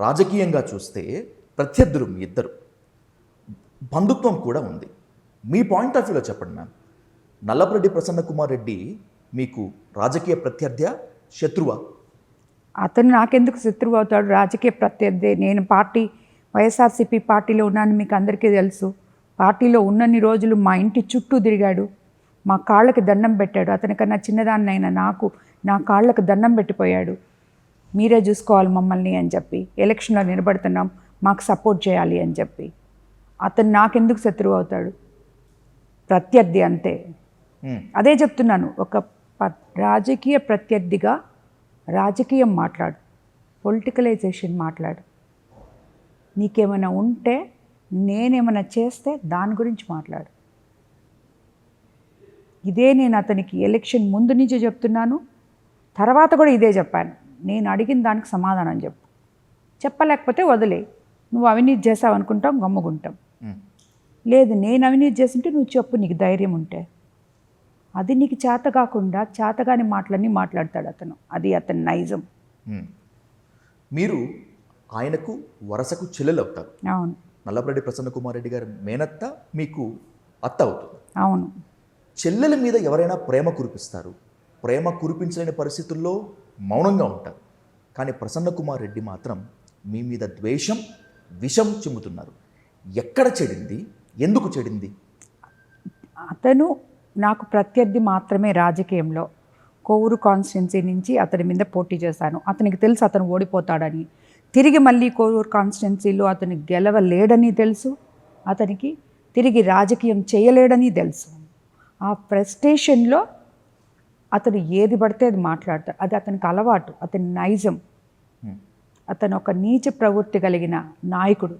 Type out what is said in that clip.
రాజకీయంగా చూస్తే ప్రత్యర్థులు మీ ఇద్దరు. బంధుత్వం కూడా ఉంది. మీ పాయింట్ ఆఫ్ వ్యూలో చెప్పండి మ్యామ్ నల్లపరెడ్డి ప్రసన్న కుమార్ రెడ్డి మీకు రాజకీయ ప్రత్యర్థి శత్రువా? అతను నాకెందుకు శత్రువు అవుతాడు? రాజకీయ ప్రత్యర్థి. నేను పార్టీ వైఎస్ఆర్సీపీ పార్టీలో ఉన్నాను మీకు అందరికీ తెలుసు. పార్టీలో ఉన్నన్ని రోజులు మా ఇంటి చుట్టూ తిరిగాడు. మా కాళ్ళకి దండం పెట్టాడు. అతనికన్నా చిన్నదాన్నైనా నాకు నా కాళ్ళకు దండం పెట్టిపోయాడు. మీరే చూసుకోవాలి మమ్మల్ని అని చెప్పి ఎలక్షన్లో నిలబడుతున్నాం మాకు సపోర్ట్ చేయాలి అని చెప్పి. అతను నాకెందుకు శత్రువు అవుతాడు? ప్రత్యర్థి అంతే. అదే చెప్తున్నాను ఒక ప- రాజకీయ ప్రత్యర్థిగా రాజకీయం మాట్లాడు పొలిటికలైజేషన్ మాట్లాడు. నీకేమైనా ఉంటే నేనేమైనా చేస్తే దాని గురించి మాట్లాడు. ఇదే నేను అతనికి ఎలక్షన్ ముందు నుంచి చెప్తున్నాను తర్వాత కూడా ఇదే చెప్పాను. నేను అడిగిన దానికి సమాధానం చెప్పు. చెప్పలేకపోతే వదిలే. నువ్వు అవినీతి చేసావు అనుకుంటాం గమ్ముకుంటాం. లేదు నేను అవినీతి చేస్తుంటే నువ్వు చెప్పు నీకు ధైర్యం ఉంటే. అది నీకు చేత కాకుండా చేతగాని మాటలన్నీ మాట్లాడతాడు అతను. అది అతని నైజం. మీరు ఆయనకు వరసకు చెల్లెలు అవుతారు. అవును. నల్లపరెడ్డి ప్రసన్న కుమార్ రెడ్డి గారి మేనత్త మీకు అత్త అవుతుంది. అవును. చెల్లెల మీద ఎవరైనా ప్రేమ కురిపిస్తారు? ప్రేమ కురిపించలేని పరిస్థితుల్లో మౌనంగా ఉంటారు. కానీ ప్రసన్న కుమార్ రెడ్డి మాత్రం మీ మీద ద్వేషం విషం చిమ్ముతున్నారు. ఎక్కడ చెడింది? ఎందుకు చెడింది? అతను నాకు ప్రత్యర్థి మాత్రమే రాజకీయంలో. కోవూరు కాన్స్టిట్యున్సీ నుంచి అతని మీద పోటీ చేశాను. అతనికి తెలుసు అతను ఓడిపోతాడని. తిరిగి మళ్ళీ కోవూరు కాన్స్టిట్యున్సీలో అతను గెలవలేడని తెలుసు. అతనికి తిరిగి రాజకీయం చేయలేడని తెలుసు. ఆ ప్రెస్టేషన్లో అతను ఏది పడితే అది మాట్లాడతాడు అది అతనికి అలవాటు అతని నైజం. అతను ఒక నీచ ప్రవృత్తి కలిగిన నాయకుడు